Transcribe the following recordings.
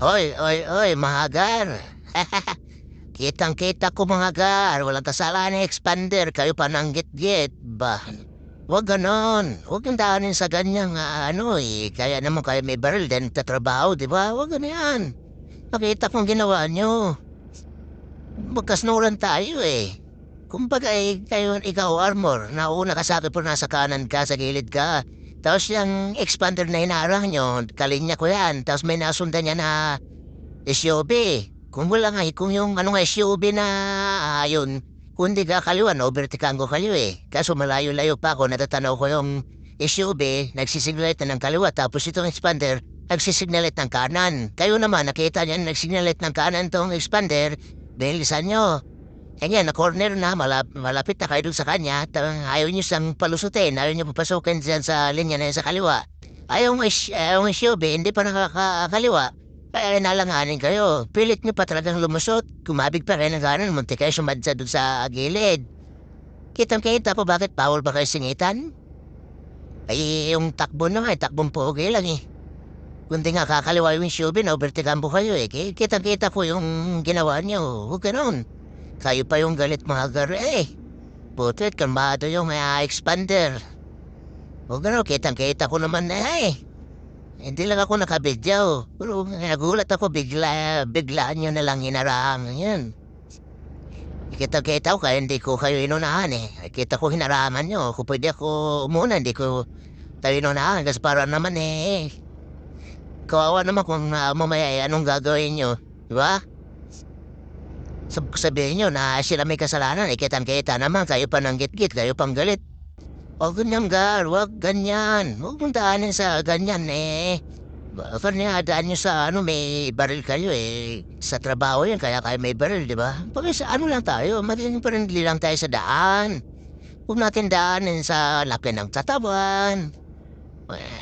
Oy, oy, oy, mga gar. Kitang-kita ko mga gar. Walang kasalanan ng expander. Kayo pa nang git-git ba? Huwag ganon. Huwag yung daanin sa ganyang ah, ano eh. Kaya naman kayo may baril din tatrabaho, di ba? Huwag ganun yan. Nakita kong ginawa nyo. Magkasnuran tayo eh. Kumbaga eh, kayo, ikaw armor, nauna ka sa akin pero nasa kanan ka, sa gilid ka. Tapos yung expander na inaarang nyo, kalinya ko yan. Tapos may nasundan niya na SUV. Kung wala nga, eh, kung yung ano nga SUV na ayun, kundi ka kaliwa, no, vertikan ko kaliwa eh. Kaso malayo-layo pa ako, natatanaw ko yung SUV, nagsisignalit na ng kaliwa. Tapos itong expander, nagsisignalit ng kanan. Kayo naman, nakita niya nagsignalit ng kanan tong expander, bilisan nyo. Kanya, na corner na, malap, malapit na kayo sa kanya, at uh, ayaw niyo siyang palusutin, ayaw niyo papasukin dyan sa linya na sa kaliwa. Ayaw ng is- ayaw ng SUV, hindi pa nakakaliwa. Kaya nalanganin kayo. Pilit niyo pa talagang lumusot. Kumabig pa rin ang ganon, munti kayo sumadsa dun sa gilid. Kitang-kita po bakit bawal ba kayo singitan? Ay, yung takbo na nga, eh, takbong pogi lang eh. Kundi nga kakaliwa yung SUV, na overtigan po kayo eh. Ki- Kitang-kita po yung ginawa niyo. Huwag ganon. Kayo pa yung galit mga gar eh. Putit, kalmado yung uh, expander. Huwag ganon, kitang-kita ko naman na eh. Hindi lang ako nakabidyo. Pero nagulat ako bigla, biglaan nyo na lang hinarahan yan. Kita-kita ko kaya hindi ko kayo inunahan eh. Kita ko hinaraman nyo. Kung pwede ako umuna, hindi ko tayo inunahan. Kasi para naman eh. Kawawa naman kung uh, mamaya eh, anong gagawin nyo. Di ba? Sab sabihin nyo na sila may kasalanan. Eh, kitang-kita naman. Kayo pa nang git-git. Kayo pang galit. Huwag ganyan, Gar. Huwag ganyan. Huwag mong daanin sa ganyan, eh. Baka niya, daan nyo sa ano, may baril kayo, eh. Sa trabaho yan, kaya kayo may baril, di ba? Pag sa ano lang tayo, magiging friendly lang tayo sa daan. Huwag natin daanin sa laki ng tatawan.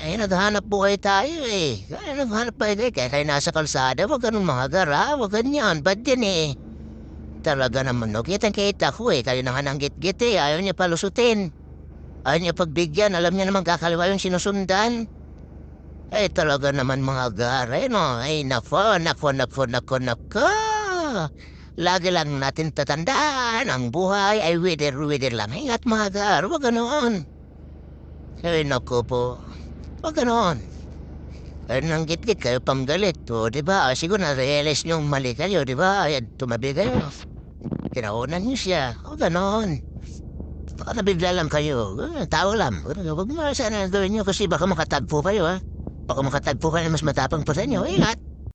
Eh, naghanap buhay tayo, eh. Kaya naghanap pa eh. Kaya kayo nasa kalsada, huwag ganun mga gar, ha? Huwag ganyan, bad din, eh. Talaga naman, no? Kitang-kita ko, eh. Kayo na nga nang git-git, eh. Ayaw niya palusutin. Ayaw niya pagbigyan. Alam niya naman kakaliwa yung sinusundan. Eh talaga naman mga gare, no? Ay nako, nako, nako, nako, nako. Lagi lang natin tatandaan, ang buhay ay wither-wither lang. Ingat mga gar, huwag ganoon. Ay nako po, huwag ganoon. Ay nang git-git kayo panggalit, o di ba? Ah, Siguro na-realize niyong mali kayo, di ba? Ay, tumabi kayo. Kinaunan niyo siya, huwag ganoon. Baka nabigla lang kayo. Eh, Tao lang. Huwag mo sana gawin nyo kasi baka makatagpo kayo ha. Baka makatagpo kayo mas matapang pa sa inyo. Ingat.